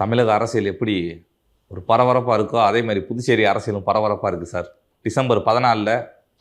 தமிழக அரசியல் எப்படி ஒரு பரபரப்பாக இருக்கோ அதே மாதிரி புதுச்சேரி அரசியலும் பரபரப்பாக இருக்குது சார். டிசம்பர் பதினாலில்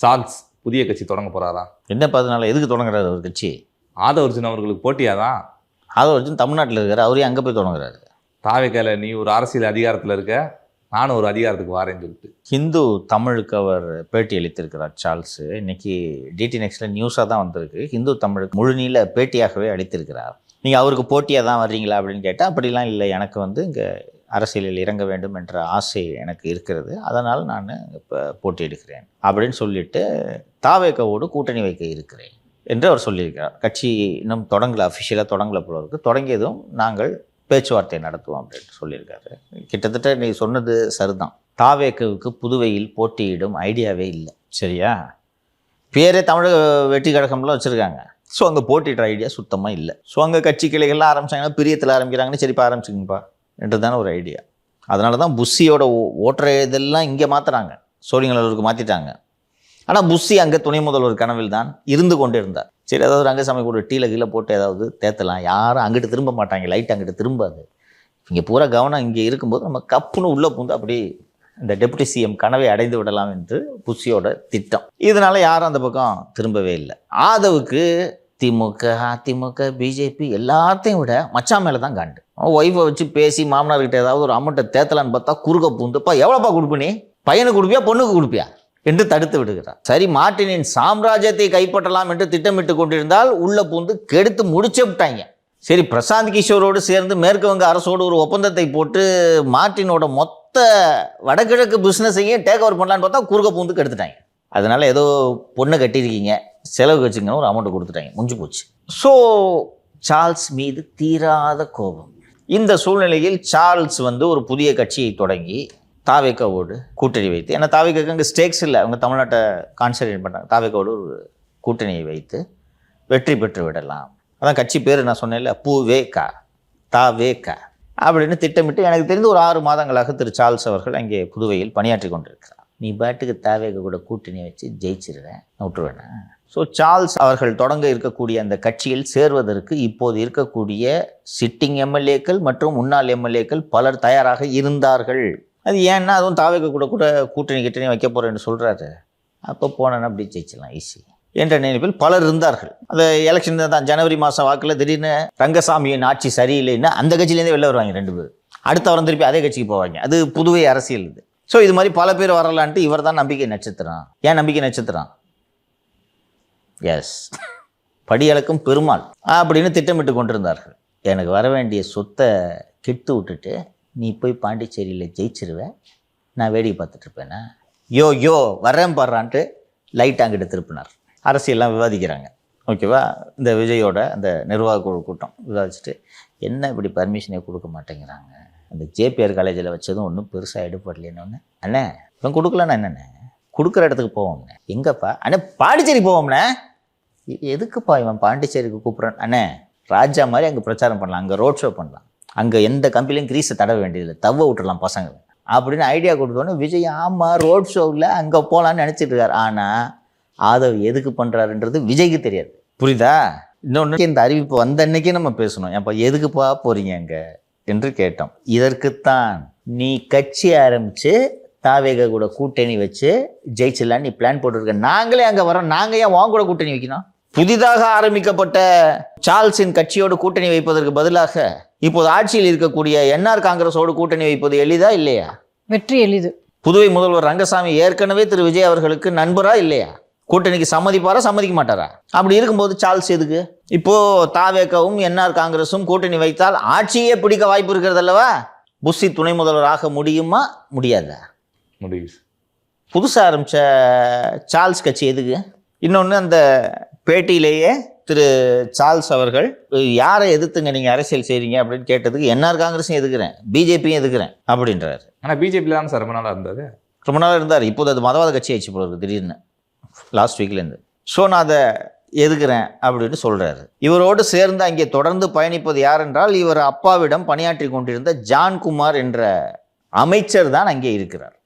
சார்ல்ஸ் புதிய கட்சி தொடங்க போகிறாரா என்ன பதினால? எதுக்கு தொடங்குறாரு அவர் கட்சி? ஆதவர்ஜுன் அவர்களுக்கு போட்டியாக தான் ஆதவ அர்ஜுன் தமிழ்நாட்டில் இருக்காரு அவரே அங்கே போய் தொடங்குறாரு. தாவேக்கால நீ ஒரு அரசியல் அதிகாரத்தில் இருக்க நானும் ஒரு அதிகாரத்துக்கு வாரேன்னு சொல்லிட்டு. ஹிந்து தமிழுக்கு அவர் பேட்டி அளித்திருக்கிறார் சார்ல்ஸ். இன்னைக்கு டிடி நெக்ஸ்டில் நியூஸாக தான் வந்திருக்கு. ஹிந்து தமிழுக்கு முழுநீள பேட்டியாகவே அளித்திருக்கிறார். நீங்கள் அவருக்கு போட்டியாக தான் வர்றீங்களா அப்படின்னு கேட்டால் அப்படிலாம் இல்லை. எனக்கு வந்து இங்கே அரசியலில் இறங்க வேண்டும் என்ற ஆசை எனக்கு இருக்கிறது. அதனால் நான் இப்போ போட்டியிடுகிறேன் அப்படின்னு சொல்லிட்டு தாவேக்கவோடு கூட்டணி வைக்க இருக்கிறேன் என்று அவர் சொல்லியிருக்கிறார். கட்சி இன்னும் தொடங்கலை அஃபிஷியலாக தொடங்கல போல தொடங்கியதும் நாங்கள் பேச்சுவார்த்தை நடத்துவோம் அப்படின்ட்டு சொல்லியிருக்காரு. கிட்டத்தட்ட நீ சொன்னது சரிதான். தாவேக்கவுக்கு புதுவையில் போட்டியிடும் ஐடியாவே இல்லை. சரியா? பேரே தமிழக வெற்றி கழகம்லாம் வச்சுருக்காங்க. ஸோ அங்கே போட்டிடுற ஐடியா சுத்தமாக இல்லை. ஸோ அங்கே கட்சி கிளைகள்லாம் ஆரம்பிச்சாங்கன்னா பிரியத்தில் ஆரம்பிக்கிறாங்கன்னு சரிப்பா ஆரம்பிச்சுங்கப்பா என்றதான ஒரு ஐடியா அதனால தான் புஷ்ஷியோட ஓ- ஓட்டுற இதெல்லாம் இங்கே மாற்றுறாங்க சோழிங்களூருக்கு மாற்றிட்டாங்க ஆனால் புஷ்ஷி அங்கே துணை முதல்வர் கனவில் தான் இருந்து கொண்டு இருந்தார் சரி ஏதாவது ரங்கசாமி கூட டீல கீழே போட்டு ஏதாவது தேத்தலாம். யாரும் அங்கிட்டு திரும்ப மாட்டாங்க. லைட் அங்கிட்டு திரும்பாது. இங்கே பூரா கவனம் இங்கே இருக்கும்போது நம்ம கப்புன்னு உள்ளே பூந்து அப்படி இந்த டெபுட்டி சிஎம் கனவை அடைந்து விடலாம் என்று புஷியோட திட்டம். இதனால் யாரும் அந்த பக்கம் திரும்பவே இல்லை. ஆதவுக்கு திமுக அதிமுக பிஜேபி எல்லாத்தையும் விட மச்சான் மேலே தான் காண்டு ஒய்ஃபை வச்சு பேசி மாமனார்கிட்ட ஏதாவது ஒரு அமௌண்ட்டை தேத்தலான்னு பார்த்தா குறுக்க பூந்துப்பா எவ்வளோப்பா கொடுப்ப நீ? பையனுக்கு கொடுப்பியா பொண்ணுக்கு கொடுப்பியா? என்று தடுத்து விடுகிறார். சரி மார்ட்டினின் சாம்ராஜ்யத்தை கைப்பற்றலாம் என்று திட்டமிட்டு கொண்டிருந்தால் உள்ள பூந்து கெடுத்து முடிச்சே விட்டாங்க. சரி பிரசாந்த் கிஷோரோடு சேர்ந்து மேற்கு வங்க அரசோடு ஒரு ஒப்பந்தத்தை போட்டு மார்ட்டினோட மொத்த வடகிழக்கு பிஸ்னஸையும் டேக் ஓவர் பண்ணலான்னு பார்த்தா குறுக்க பூந்து கெடுத்துட்டாங்க. அதனால் ஏதோ பொண்ணை கட்டியிருக்கீங்க. செலவு வச்சுங்கன்னு ஒரு அமௌண்ட் கொடுத்துட்டாங்க முடிஞ்சு போச்சு. ஸோ சார்ல்ஸ் மீது தீராத கோபம். இந்த சூழ்நிலையில் சார்ல்ஸ் வந்து ஒரு புதிய கட்சியை தொடங்கி தாவேக்காவோடு கூட்டணி வைத்து ஏன்னா தாவேக்காக்கு அங்கே ஸ்டேக்ஸ் இல்லை. அவங்க தமிழ்நாட்டை கான்சன்ட்ரேட் பண்ணுறாங்க தாவேக்காவோடு ஒரு கூட்டணியை வைத்து வெற்றி பெற்று விடலாம். அதான் கட்சி பேர் நான் சொன்னேன்ல பூவேகா தாவேகா அப்படின்னு திட்டமிட்டு எனக்கு தெரிந்து ஒரு ஆறு மாதங்களாக திரு சார்ல்ஸ் அவர்கள் அங்கே புதுவையில் பணியாற்றி கொண்டிருக்கிறார். நீ பாட்டுக்கு தாவேக கூட கூட்டணி வச்சு ஜெயிச்சிருவேன் விட்டுருவேண்ணா ஸோ சார்ல்ஸ் அவர்கள் தொடங்க இருக்கக்கூடிய அந்த கட்சியில் சேர்வதற்கு இப்போது இருக்கக்கூடிய சிட்டிங் எம்எல்ஏக்கள் மற்றும் முன்னாள் எம்எல்ஏக்கள் பலர் தயாராக இருந்தார்கள். அது ஏன்னா அதுவும் தாவைக்க கூட கூட கூட்டணி கிட்டணி வைக்க போகிறேன்னு சொல்கிறாரு அப்போ போனேன்னா அப்படி ஜெயிச்சிடலாம் ஈஸி என்ற நினைப்பில் பலர் இருந்தார்கள். அந்த எலெக்ஷன் தான் ஜனவரி மாதம் வாக்கில் திடீர்னு ரங்கசாமியின் ஆட்சி சரியில்லைன்னா அந்த கட்சியிலேருந்தே வெளில வருவாங்க ரெண்டு பேர். அடுத்த வாரம் திருப்பி அதே கட்சிக்கு போவாங்க. அது புதுவை அரசியல் இது. ஸோ இது மாதிரி பல பேர் வரலான்ட்டு இவர் தான் நம்பிக்கை நட்சத்திரம். ஏன் நம்பிக்கை நட்சத்திரம்? எஸ் படியளக்கும் பெருமாள் அப்படின்னு திட்டமிட்டு கொண்டிருந்தார்கள். எனக்கு வர வேண்டிய சொத்தை கெட்டு விட்டுட்டு நீ போய் பாண்டிச்சேரியில் ஜெயிச்சிருவ. நான் வேடிக்கை பார்த்துட்ருப்பேனா யோ யோ வரேன் பாடுறான்ட்டு லைட் அங்கிட்ட திருப்பினார். அரசியல்லாம் விவாதிக்கிறாங்க. ஓகேவா இந்த விஜயோட அந்த நிர்வாக குழு கூட்டம் விவாதிச்சுட்டு என்ன இப்படி பர்மிஷனே கொடுக்க மாட்டேங்கிறாங்க? அந்த ஜேபிஆர் காலேஜில் வச்சதும் ஒன்றும் பெருசாக எடுபடலேன்னு ஒன்று அண்ணே இவன் கொடுக்கலன்னா என்னண்ணே? கொடுக்குற இடத்துக்கு போவோம்ண்ணே. எங்கப்பா? அண்ணே பாண்டிச்சேரி போவோம்ண்ணே. எதுக்குப்பா இவன் பாண்டிச்சேரிக்கு கூப்பிட்றான்? அண்ணே ராஜா மாதிரி அங்கே பிரச்சாரம் பண்ணலாம் அங்கே ரோட் ஷோ பண்ணலாம். அங்கே எந்த கம்பெனிலையும் கிரீஸை தடவ வேண்டியதில்லை தவ விட்டுறலாம் பசங்க. அப்படின்னு ஐடியா கொடுத்தோன்னே விஜய் ஆமாம் ரோட் ஷோவில் அங்கே போகலான்னு நினச்சிட்டு இருக்கார். ஆனால் ஆதவ் எதுக்கு பண்ணுறாருன்றது விஜய்க்கு தெரியாது. புரியுதா? இன்னொன்று இந்த அறிவிப்பு வந்த அன்னைக்கே நம்ம பேசணும். அப்போ எதுக்குப்பா போகிறீங்க அங்கே? என்று கேட்டோம். இதற்குத்தான் நீ கட்சி ஆரம்பித்து தாவேக கூட கூட்டணி வச்சு ஜெயிச்சிடலான்னு நீ பிளான் போட்டிருக்க. நாங்களே அங்கே வரோம். நாங்கள் ஏன் உன் கூட கூட்டணி வைக்கணும்? புதிதாக ஆரம்பிக்கப்பட்ட சார்ல்ஸின் கட்சியோடு கூட்டணி வைப்பதற்கு பதிலாக இப்போது ஆட்சியில் இருக்கக்கூடிய என்ஆர் காங்கிரஸோடு கூட்டணி வைப்பது எளிதா இல்லையா? வெற்றி எளிது. புதுவை முதல்வர் ரங்கசாமி ஏற்கனவே திரு விஜய் அவர்களுக்கு நண்பரா இல்லையா? கூட்டணிக்கு சம்மதிப்பாரா சம்மதிக்க மாட்டாரா? அப்படி இருக்கும்போது சார்ல்ஸ் எதுக்கு? இப்போ தாவேக்கவும் என்ஆர் காங்கிரஸும் கூட்டணி வைத்தால் ஆட்சியே பிடிக்க வாய்ப்பு இருக்கிறது அல்லவா? புஷி துணை முதல்வர் ஆக முடியுமா? முடியாதா? முடிவு புதுசாக ஆரம்பித்த சார்ல்ஸ் கட்சி எதுக்கு? இன்னொன்று அந்த பேட்டியிலேயே திரு சார்ல்ஸ் அவர்கள் யாரை எதிர்த்துங்க நீங்கள் அரசியல் செய்கிறீங்க அப்படின்னு கேட்டதுக்கு என்ஆர் காங்கிரஸும் எதுக்குறேன் பிஜேபியும் எதுக்குறேன் அப்படின்றாரு. ஆனால் பிஜேபியில் தானே சார் ரொம்ப நாளாக இருந்தது ரொம்ப நாள் இருந்தார். இப்போது அது மதவாத கட்சி ஆயிடுச்சு போல திடீர்னு லாஸ்ட் வீக்லேருந்து ஸோ நான் அதை எதுக்குறேன் அப்படின்னு சொல்கிறாரு இவரோடு சேர்ந்து அங்கே தொடர்ந்து பயணிப்பது யார் என்றால் இவர் அப்பாவிடம் பணியாற்றி கொண்டிருந்த ஜான்குமார் என்ற அமைச்சர் தான் அங்கே இருக்கிறார்.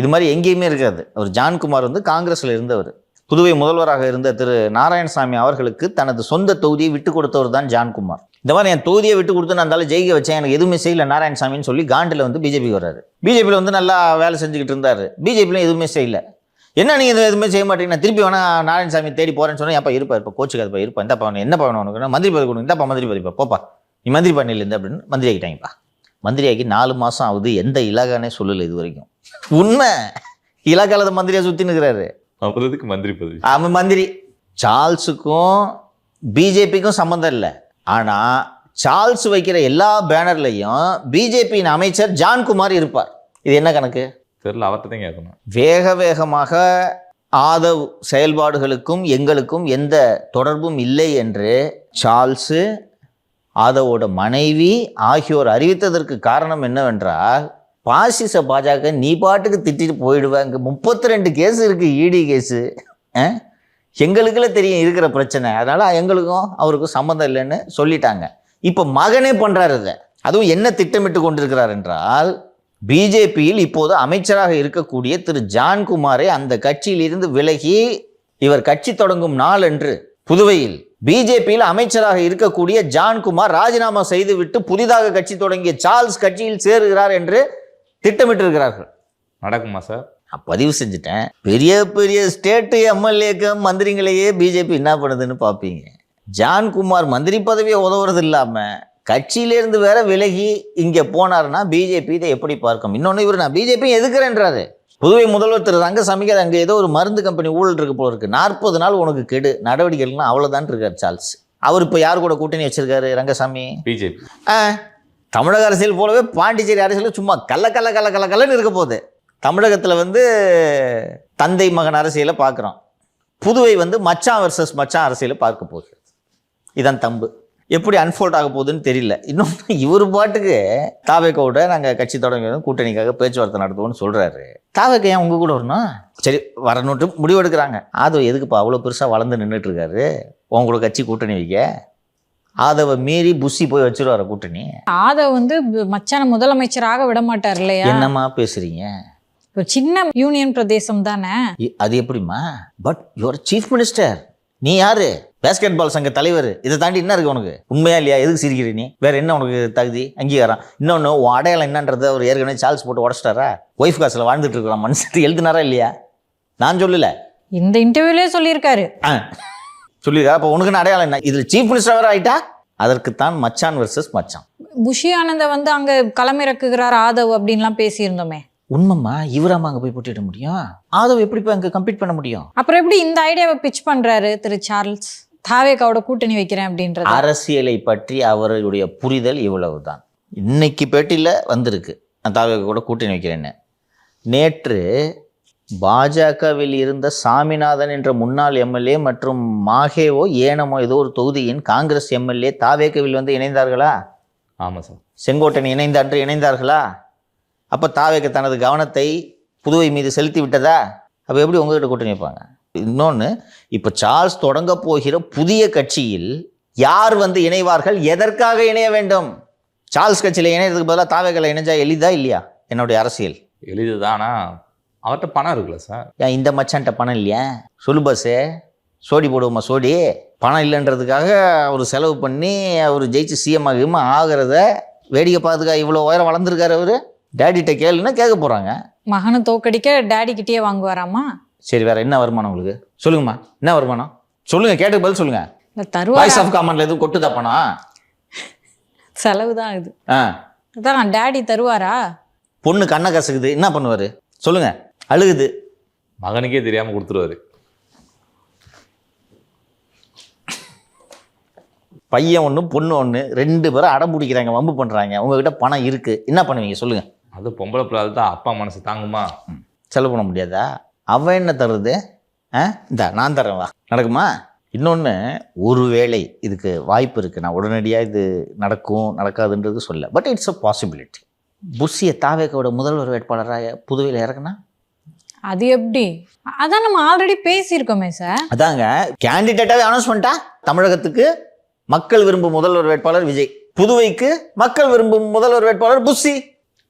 இது மாதிரி எங்கேயுமே இருக்காது. அவர் ஜான்குமார் வந்து காங்கிரஸில் இருந்தவர். புதுவை முதல்வராக இருந்த திரு நாராயணசாமி அவர்களுக்கு தனது சொந்த தொகுதியை விட்டு கொடுத்தவர் தான் ஜான்குமார். இந்த மாதிரி என் தொகுதியை விட்டு கொடுத்து நான் இருந்தாலும் ஜெயிக்க வச்சேன் எனக்கு எதுவுமே செய்யல நாராயணசாமின்னு சொல்லி காண்டில் வந்து பிஜேபிக்கு வர்றாரு. பிஜேபியில் வந்து நல்லா வேலை செஞ்சுக்கிட்டு இருந்தார். பிஜேபியில் எதுவுமே செய்யல. என்ன நீங்கள் இது எதுவுமே செய்ய மாட்டீங்க நான் திருப்பி வேணா நாராயணசாமி தேடி போறேன்னு சொன்னா அப்பா இருப்பா இருப்பா கோச்சுக்காதப்பா இருப்பா இந்தப்பா அவன் என்ன வேணும் உனக்கு மந்திரி பதவி கொடுங்க இந்தப்பா மந்திரி பதவி போப்பா. நீ மந்திரி பண்ணிலேருந்து அப்படின்னு மந்திரி ஆகிட்டாங்கப்பா. மந்திரி ஆகி நாலு மாதம் ஆகுது எந்த இலாகானே சொல்லலை இது வரைக்கும். உண்மை. இலாக்கால மந்திரியா சுற்றி நிற்கிறாரு அவர் எதுக்கு மந்திரி பதவி. அவன் மந்திரி. சார்ல்ஸுக்கும் பிஜேபிக்கும் சம்மந்தம் இல்லை. ஆனால் சார்ல்ஸ் வைக்கிற எல்லா பேனர்லையும் பிஜேபியின் அமைச்சர் ஜான்குமார் இருப்பார். இது என்ன கணக்கு? தெரியல அவர்கிட்ட தான் கேட்கணும். வேக வேகமாக ஆதவ் செயல்பாடுகளுக்கும் எங்களுக்கும் எந்த தொடர்பும் இல்லை என்று சார்ல்ஸு ஆதவோட மனைவி ஆகியோர் அறிவித்ததற்கு காரணம் என்னவென்றால் பாசிச பாஜக நீ பாட்டுக்கு திட்டிட்டு போயிடுவாங்க முப்பத்தி ரெண்டு கேஸ் இருக்குது இடி கேஸு. எங்களுக்குள்ள தெரியும் இருக்கிற பிரச்சனை. அதனால் எங்களுக்கும் அவருக்கும் சம்மந்தம் இல்லைன்னு சொல்லிட்டாங்க. இப்போ மகனே பண்ணுறாரு இதை அதுவும் என்ன திட்டமிட்டு கொண்டிருக்கிறார் என்றால் பிஜேபியில் இப்போது அமைச்சராக இருக்கக்கூடிய திரு ஜான்குமாரை அந்த கட்சியிலிருந்து விலகி இவர் கட்சி தொடங்கும் நாள் என்று புதுவையில் பிஜேபியில் அமைச்சராக இருக்கக்கூடிய ஜான்குமார் ராஜினாமா செய்துவிட்டு புதிதாக கட்சி தொடங்கிய சார்ல்ஸ் கட்சியில் சேருகிறார் என்று திட்டமிட்டிருக்கிறார்கள். நடக்குமா சார்? நான் பதிவு செஞ்சுட்டேன். பெரிய பெரிய ஸ்டேட்டு எம்எல்ஏக்கு மந்திரிங்களையே பிஜேபி என்ன பண்ணுதுன்னு பார்ப்பீங்க ஜான்குமார் மந்திரி பதவியை உதவுறது இல்லாமல் கட்சியிலேருந்து வேற விலகி இங்கே போனாருன்னா பிஜேபி இதை எப்படி பார்க்கும்? இன்னொன்று இவர் நான் பிஜேபி எதுக்குறேன்றாரு புதுவை முதல்வர் திரு ரங்கசாமிக்கு அது அங்கே ஏதோ ஒரு மருந்து கம்பெனி ஊழல் இருக்கு போல இருக்கு. நாற்பது நாள் உனக்கு கெடு. நடவடிக்கைகள்லாம் அவ்வளோதான் இருக்கார் சார்ல்ஸ். அவர் இப்போ யார் கூட கூட்டணி வச்சிருக்காரு ரங்கசாமி? பிஜேபி. ஆ. தமிழக அரசியல் போலவே பாண்டிச்சேரி அரசியல் சும்மா கள்ள கள்ள கள்ள கள்ள கல்லன்னு இருக்க போகுது. தமிழகத்தில் வந்து தந்தை மகன் அரசியலை பார்க்குறோம். புதுவை வந்து மச்சான் வர்சஸ் மச்சான் அரசியலை பார்க்க போகுது. இதான் தம்பு. எப்படி அன்ஃபோல்ட் ஆக போகுதுன்னு தெரியல. இன்னொன்று இவர் பாட்டுக்கு தாவேக்கோட நாங்கள் கட்சி தொடங்குறோம் கூட்டணிக்காக பேச்சுவார்த்தை நடத்துவோம்னு சொல்கிறாரு தாவேக்கா ஏன் உங்கள் கூட வரணும்? சரி வரணுன்ட்டு முடிவெடுக்கிறாங்க. ஆதோ எதுக்குப்பா அவ்வளோ பெருசாக வளர்ந்து நின்றுட்டுருக்காரு உங்களோட கட்சி கூட்டணி வைக்க? ஆதவை மீறி புஷி போய் வச்சிருவார கூட்டணி. ஆதவ் வந்து மச்சான முதலமைச்சராக விட மாட்டார் இல்லையா? என்னம்மா பேசுறீங்க? ஒரு சின்ன யூனியன் பிரதேசம் தானே? அது எப்படிம்மா? பட் யுவர் சீஃப் மினிஸ்டர் நீ யாரு? பேஸ்கெட் பால் சங்க தலைவர். இதை தாண்டி என்ன இருக்கு உனக்கு? உண்மையா இல்லையா? எதுக்கு சிரிக்கிற நீ? வேற என்ன உனக்கு தகுதி? அங்கீகாரம். இன்னொன்று உன் அடையாளம் என்னன்றதை அவர் ஏற்கனவே சார்ல்ஸ் போட்டு உடச்சிட்டாரா? ஒய்ஃப் காசில் வாழ்ந்துட்டு இருக்கலாம் மனுஷன். எழுதினாரா இல்லையா? நான் சொல்லல. இந்த இன்டர்வியூலே சொல்லியிருக்காரு. ஆ. சொல்லியிருக்கா. அப்போ உனக்கு அடையாளம் என்ன? இதில் சீஃப் மினிஸ்டர் வேற ஆயிட்டா? அதற்குத்தான் மச்சான் வர்சஸ் மச்சான். புஷி ஆனந்த வந்து அங்க களமிறக்குகிறார் ஆதவ் அப்படின்லாம் பேசியிருந்தோமே. உண்மைம்மா இவராம அங்கே போய் போட்டியிட முடியும்? ஆதவ் எப்படி போய் அங்கே கம்பீட் பண்ண முடியும்? அப்புறம் எப்படி இந்த ஐடியாவை பிச் பண்றாரு திரு சார்ல்ஸ்? தாவேக்காவோட கூட்டணி வைக்கிறேன் அப்படின்றது. அரசியலை பற்றி அவர்களுடைய புரிதல் இவ்வளவுதான். இன்னைக்கு பேட்டியில் வந்திருக்கு. நான் தாவே கூட கூட்டணி வைக்கிறேன்னு. நேற்று பாஜகவில் இருந்த சாமிநாதன் என்ற முன்னாள் எம்எல்ஏ மற்றும் மாகேவோ ஏனமோ ஏதோ ஒரு தொகுதியின் காங்கிரஸ் எம்எல்ஏ தாவேக்கவில் வந்து இணைந்தார்களா? ஆமாம் சார். செங்கோட்டன் இணைந்த அன்று இணைந்தார்களா? அப்போ தாவேக்க தனது கவனத்தை புதுவை மீது செலுத்தி விட்டதா? அப்போ எப்படி உங்ககிட்ட கூட்டணி வைப்பாங்க? இன்னொன்று இப்போ சார்ல்ஸ் தொடங்க போகிற புதிய கட்சியில் யார் வந்து இணைவார்கள்? எதற்காக இணைய வேண்டும்? சார்ல்ஸ் கட்சியில் இணையறதுக்கு பதிலாக தாவேக்கல இணைஞ்சா எளிதா இல்லையா? என்னுடைய அரசியல். எளிதுதானா அவர்கிட்ட பணம் இருக்குல்ல சார்? ஏன் இந்த மச்சான்ட்ட பணம் இல்லையா? சொல்லு பஸ்ஸு சோடி போடுவோமா சோடி? பணம் இல்லைன்றதுக்காக அவர் செலவு பண்ணி அவர் ஜெயிச்சு சிஎம் ஆகியமா ஆகிறத வேடிக்கை பார்த்துக்கா இவ்வளோ உயரம் வளர்ந்துருக்காரு அவர். டேடிட்ட கேளுன்னா கேட்க போகிறாங்க மகனை தோக்கடிக்க டேடி கிட்டயே வாங்குவாராமா சரி வேற என்ன வருமானம் உங்களுக்கு? சொல்லுங்கம்மா என்ன வருமானம்? சொல்லுங்க கேட்டு பதில் சொல்லுங்க. இந்த வாய்ஸ் ஆஃப் காமன்ல எதுவும் கொட்டுதா பணம்? செலவு தான் இது. ஆ. அதான் டேடி தருவாரா? பொண்ணு கண்ணை கசக்குது என்ன பண்ணுவார்? சொல்லுங்க. அழுகுது. மகனுக்கே தெரியாமல் கொடுத்துருவாரு. பையன் ஒன்று பொண்ணு ஒன்று ரெண்டு பேரும் அடம் பிடிக்கிறாங்க வம்பு பண்ணுறாங்க உங்ககிட்ட பணம் இருக்குது என்ன பண்ணுவீங்க? சொல்லுங்க. அது பொம்பளை பிள்ளை தான் அப்பா மனசு தாங்குமா? செலவு பண்ண முடியாதா? அவன் என்ன தருது? ஆ? இந்த நான் தரேன் வா. நடக்குமா? இன்னொன்று ஒருவேளை இதுக்கு வாய்ப்பு இருக்குது நான் உடனடியாக இது நடக்கும் நடக்காதுன்றது சொல்ல. பட் இட்ஸ் அ பாசிபிலிட்டி புஷியை தாவேக்கோட முதல்வர் வேட்பாளராக புதுவையில் இறக்குனா அது எப்படி? அதான் நம்ம ஆல்ரெடி பேசியிருக்கோமே சார் அதாங்க கேண்டிடேட்டாகவே அனௌன்ஸ் பண்ணிட்டா தமிழகத்துக்கு மக்கள் விரும்பும் முதல்வர் வேட்பாளர் விஜய் புதுவைக்கு மக்கள் விரும்பும் முதல்வர் வேட்பாளர் புஷி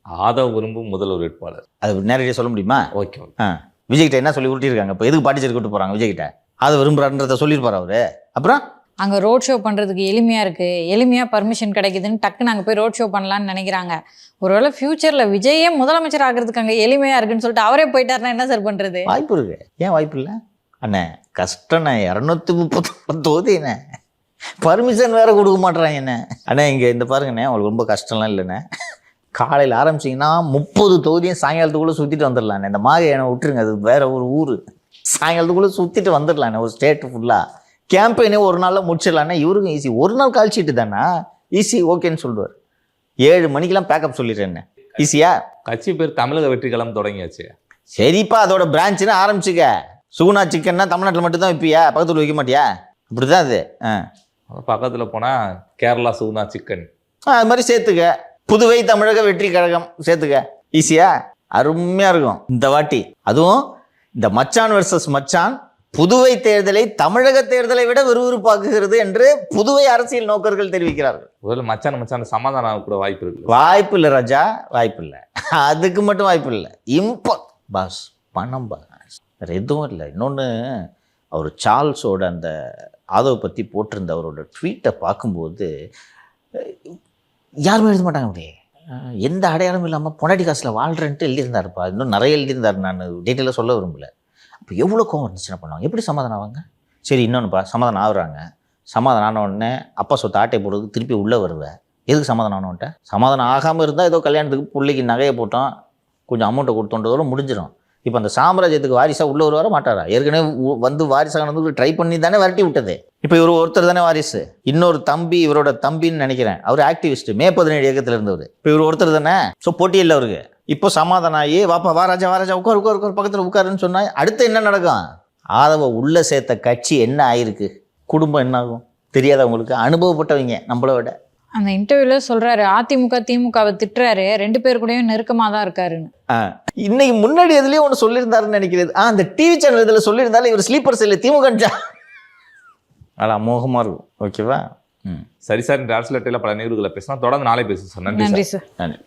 ஆதவ விரும்பும் முதல்வர் வேட்பாளர். அது நேரடியாக சொல்ல முடியுமா? Okay okay. ஆ விஜய்கிட்ட என்ன சொல்லி உருட்டியிருக்காங்க? இப்போ எதுக்கு பாண்டிச்சேரி கூட்டு போகிறாங்க விஜய்கிட்ட? அதை விரும்புறான்றத சொல்லியிருப்பார் அவரு. அப்புறம்? அங்கே ரோட் ஷோ பண்ணுறதுக்கு எளிமையாக இருக்குது எளிமையாக பர்மிஷன் கிடைக்குதுன்னு டக்குன்னு அங்கே போய் ரோட் ஷோ பண்ணலான்னு நினைக்கிறாங்க. ஒருவேளை ஃப்யூச்சரில் விஜயே முதலமைச்சர் ஆகிறதுக்கு அங்கே எளிமையாக இருக்குன்னு சொல்லிட்டு அவரே போயிட்டாருன்னா என்ன சார் பண்ணுறது வாய்ப்பு இருக்கு. ஏன் வாய்ப்பு இல்லை? அண்ணே கஷ்டண்ணே இரநூத்தி முப்பத்தொம்பது தொகுதி என்ன பர்மிஷன் வேற கொடுக்க மாட்டேறாங்க என்ன அண்ணே இங்கே இந்த பாருங்கண்ணே உங்களுக்கு ரொம்ப கஷ்டம்லாம் இல்லைண்ணே. காலையில் ஆரம்பிச்சிங்கன்னா முப்பது தொகுதியும் சாயங்காலத்துக்குள்ளே சுற்றிட்டு வந்துடலாண்ணே. இந்த மாகை என்னை விட்டுருங்க அது வேற ஒரு ஊர். சாயங்காலத்துக்குள்ளே சுற்றிட்டு வந்துடலாண்ணே ஒரு ஸ்டேட்டு ஃபுல்லாக கேம்பெயினே ஒரு நாளில் முடிச்சிடலாண்ணே இவருக்கும் ஈஸி ஒரு நாள் கால்ஷீட்டு தானே? ஈஸி ஓகேன்னு சொல்லுவார். ஏழு மணிக்கெல்லாம் பேக்கப் சொல்லிடுறேன்னு ஈஸியா கட்சி பேர் தமிழக வெற்றி களம் தொடங்கியாச்சு. சரிப்பா அதோட பிரான்ச்சுன்னு ஆரம்பிச்சுக்க. சுகுணா சிக்கன்னா தமிழ்நாட்டில் மட்டும்தான் வைப்பியா? பக்கத்தில் வைக்க மாட்டியா? அப்படிதான் அது. ஆ. பக்கத்துல போனா கேரளா சுகுணா சிக்கன் ஆ, அது மாதிரி சேர்த்துக்க. புதுவை தமிழக வெற்றி கழகம் சேர்த்துக்க. ஈஸியா அருமையாக இருக்கும். இந்த வாட்டி. அதுவும் இந்த மச்சான் வர்சஸ் மச்சான் புதுவை தேர்தலை தமிழக தேர்தலை விட விறுவிறுப்பாக்குகிறது என்று புதுவை அரசியல் நோக்கர்கள் தெரிவிக்கிறார்கள். முதல்ல மச்சான் மச்சான் சமாதானம் கூட வாய்ப்பு இருக்கு. வாய்ப்பு இல்லை ராஜா வாய்ப்பு இல்லை. அதுக்கு மட்டும் வாய்ப்பு இல்லை. இம்ப பாஸ் பணம் பாஸ். வேறு எதுவும் இல்லை. இன்னொன்று அவர் சார்ல்ஸோட அந்த ஆதவை பற்றி போட்டிருந்த அவரோட ட்வீட்டை பார்க்கும்போது யாருமே எழுத மாட்டாங்க அப்படியே. எந்த அடையாளமும் இல்லாமல் பொன்னாடி காசில் வாழ்கிறேன்ட்டு எழுதியிருந்தாருப்பா. இன்னும் நிறைய எழுதியிருந்தார் நான். டீட்டெயிலாக சொல்ல விரும்பல. அப்போ எவ்வளோ கோவம் இருந்துச்சுன்னா பண்ணுவாங்க? எப்படி சமாதானம் ஆவாங்க? சரி இன்னொன்றுப்பா சமாதானம் ஆகுறாங்க. சமாதானம் ஆன உடனே அப்பா சொத்து ஆட்டை போடுறதுக்கு திருப்பி உள்ளே வருவேன் எதுக்கு சமாதானம் ஆனவன்ட்ட சமாதானம் ஆகாமல் இருந்தால் ஏதோ கல்யாணத்துக்கு பிள்ளைக்கு நகையை போட்டோம் கொஞ்சம் அமௌண்ட்டை கொடுத்தோன்றதோட முடிஞ்சிடும் இப்போ அந்த சாம்ராஜ்யத்துக்கு வாரிசாக உள்ள வருவார மாட்டாரா? ஏற்கனவே உ- வந்து வாரிசானதுக்கு ட்ரை பண்ணி தானே விரட்டி விட்டது. இப்போ இவர் ஒருத்தர் தானே வாரிசு. இன்னொரு தம்பி இவரோட தம்பின்னு நினைக்கிறேன். அவர் ஆக்டிவிஸ்ட் மே பதினேழு இயக்கத்தில் இருந்தவர். இப்போ இவர் ஒருத்தர் தானே? ஸோ போட்டி இல்லை அவருக்கு. இப்போ சமாதானம் ஆகி வாப்பா வாராஜா வாராஜா உட்கார் உட்கார் உட்கார் பக்கத்தில் உட்காருன்னு சொன்னா அடுத்து என்ன நடக்கும்? ஆதவ உள்ள சேர்த்த கட்சி என்ன ஆயிருக்கு? குடும்பம் என்ன ஆகும்? தெரியாத உங்களுக்கு அனுபவப்பட்டவங்க நம்மளை விட. அந்த இன்டர்வியூல சொல்றாரு அதிமுக திமுகவை திட்டுறாரு ரெண்டு பேர் கூடயும் நெருக்கமா தான் இருக்காருன்னு. ஆ, இன்னைக்கு முன்னாடி எதுலயும் ஒன்று சொல்லியிருந்தாருன்னு நினைக்கிறது. ஆ அந்த டிவி சேனல் இதில் சொல்லியிருந்தாலும் இவர் ஸ்லீப்பர் செல்லு திமுக அதான் மோகமாக இருக்கும். ஓகேவா ம். சரி சார் இந்த அரசியல் பல நிகழ்வுகளை பேசினா தொடர்ந்து நாளை நன்றி சார். நன்றி சார். நன்றி.